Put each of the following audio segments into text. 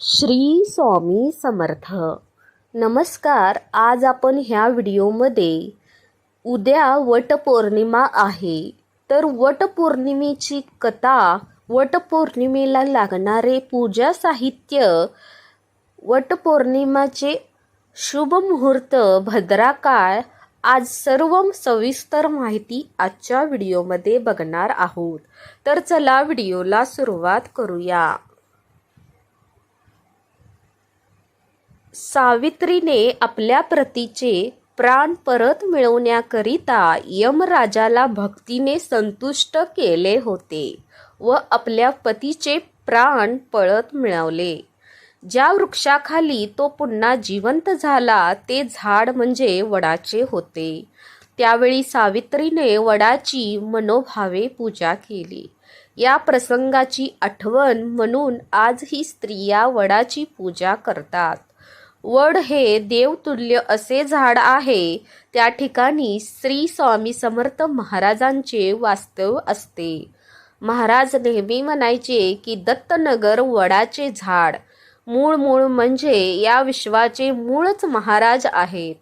श्री स्वामी समर्थ. नमस्कार आज आपण ह्या व्हिडिओमध्ये उद्या वटपौर्णिमा आहे. तर वटपौर्णिमेची कथा वटपौर्णिमेला लागणारे पूजा साहित्य वटपौर्णिमाचे शुभ मुहूर्त भद्रा काळ आज सर्व सविस्तर माहिती आजच्या व्हिडिओमध्ये बघणार आहोत. तर चला व्हिडिओला सुरुवात करूया. सावित्रीने आपल्या प्रतीचे प्राण परत मिळवण्याकरिता यमराजाला भक्तीने संतुष्ट केले होते व आपल्या पतीचे प्राण पळत मिळवले. ज्या वृक्षाखाली तो पुन्हा जिवंत झाला ते झाड म्हणजे वडाचे होते. त्यावेळी सावित्रीने वडाची मनोभावे पूजा केली. या प्रसंगाची आठवण म्हणून आजही स्त्रिया वडाची पूजा करतात. वड हे देवतुल्य असे झाड आहे. त्या ठिकाणी श्री स्वामी समर्थ महाराजांचे वास्तव असते. महाराज नेहमी म्हणायचे की दत्तनगर वडाचे झाड. मूळ मूळ म्हणजे या विश्वाचे मूळच महाराज आहेत.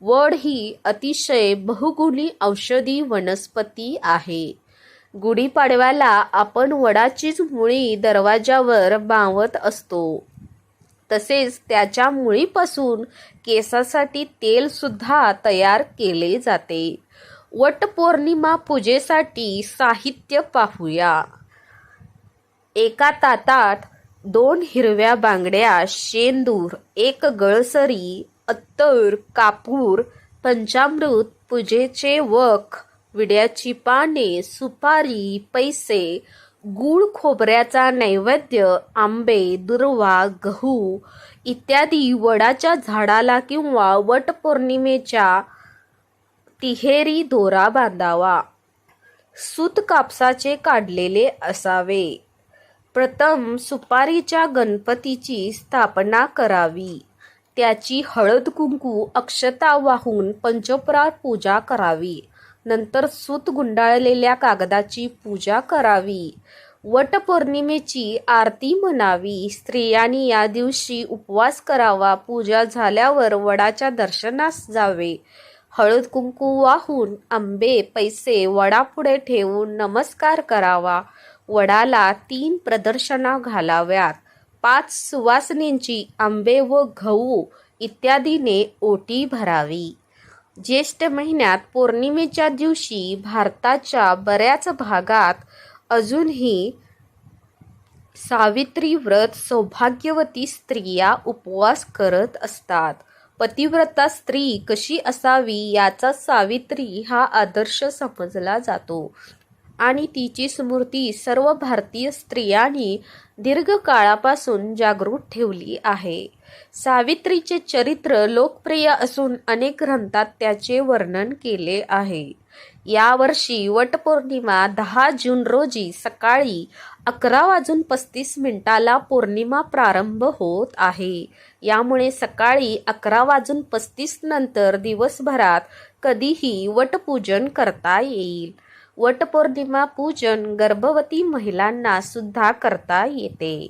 वड ही अतिशय बहुगुणी औषधी वनस्पती आहे. गुढीपाडव्याला आपण वडाचीच मुळी दरवाजावर बांवत असतो. तसेच त्याच्या मुळीपासून केसासाठी तेल सुद्धा तयार केले जाते. वटपौर्णिमा पूजेसाठी साहित्य पाहूया. एका ताटात दोन हिरव्या बांगड्या शेंदूर एक गळसरी अत्तर कापूर पंचामृत पूजेचे वख विड्याची पाने सुपारी पैसे गूळ खोबऱ्याचा नैवेद्य आंबे दुर्वा गहू इत्यादी वडाच्या झाडाला किंवा वटपौर्णिमेच्या तिहेरी दोरा बांधावा. सूत कापसाचे काढलेले असावे. प्रथम सुपारीच्या गणपतीची स्थापना करावी. त्याची हळद कुंकू अक्षता वाहून पंचोपरार पूजा करावी. नंतर सूत गुंडाळलेल्या कागदाची पूजा करावी. वटपौर्णिमेची आरती म्हणावी. स्त्रियांनी या दिवशी उपवास करावा. पूजा झाल्यावर वडाच्या दर्शनास जावे. हळद कुंकू वाहून आंबे पैसे वडापुढे ठेवून नमस्कार करावा. वडाला तीन प्रदर्शना घालाव्यात. पाच सुवासनींची आंबे व गहू इत्यादीने ओटी भरावी. ज्येष्ठ महिन्यात पौर्णिमेच्या दिवशी भारताच्या बऱ्याच भागात अजूनही सावित्री व्रत सौभाग्यवती स्त्रिया उपवास करत असतात. पतिव्रता स्त्री कशी असावी याचा सावित्री हा आदर्श समजला जातो. आणि तिची स्मृती सर्व भारतीय स्त्रियांनी दीर्घकाळापासून जागृत ठेवली आहे. सावित्रीचे चरित्र लोकप्रिय असून अनेक ग्रंथात त्याचे वर्णन केले आहे. यावर्षी वटपौर्णिमा दहा जून रोजी सकाळी अकरा वाजून पस्तीस मिनिटाला पौर्णिमा प्रारंभ होत आहे. यामुळे सकाळी अकरा वाजून पस्तीस नंतर दिवसभरात कधीही वटपूजन करता येईल. वटपौर्णिमा पूजन गर्भवती महिलांना सुद्धा करता येते.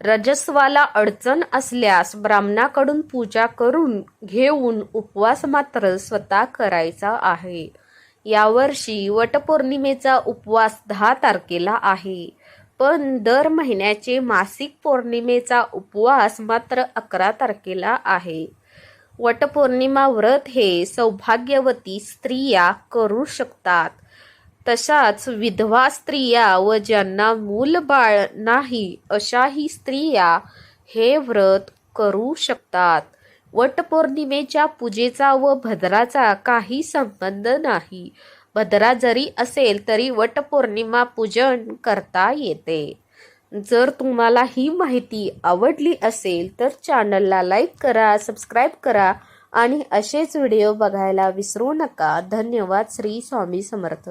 रजस्वाला अडचण असल्यास ब्राह्मणाकडून पूजा करून घेऊन उपवास मात्र स्वतः करायचा आहे. यावर्षी वटपौर्णिमेचा उपवास दहा तारखेला आहे. पण दर महिन्याचे मासिक पौर्णिमेचा उपवास मात्र अकरा तारखेला आहे. वटपौर्णिमा व्रत हे सौभाग्यवती स्त्रिया करू शकतात. तशाच विधवा स्त्रिया व ज्यांना मूलबाळ नाही अशाही स्त्रिया हे व्रत करू शकतात. वटपौर्णिमेच्या पूजेचा व भद्राचा काही संबंध नाही. भद्रा जरी असेल तरी वटपौर्णिमा पूजन करता येते. जर तुम्हाला ही माहिती आवडली असेल तर चॅनलला लाईक करा सबस्क्राईब करा आणि असेच व्हिडिओ बघायला विसरू नका. धन्यवाद श्री स्वामी समर्थ.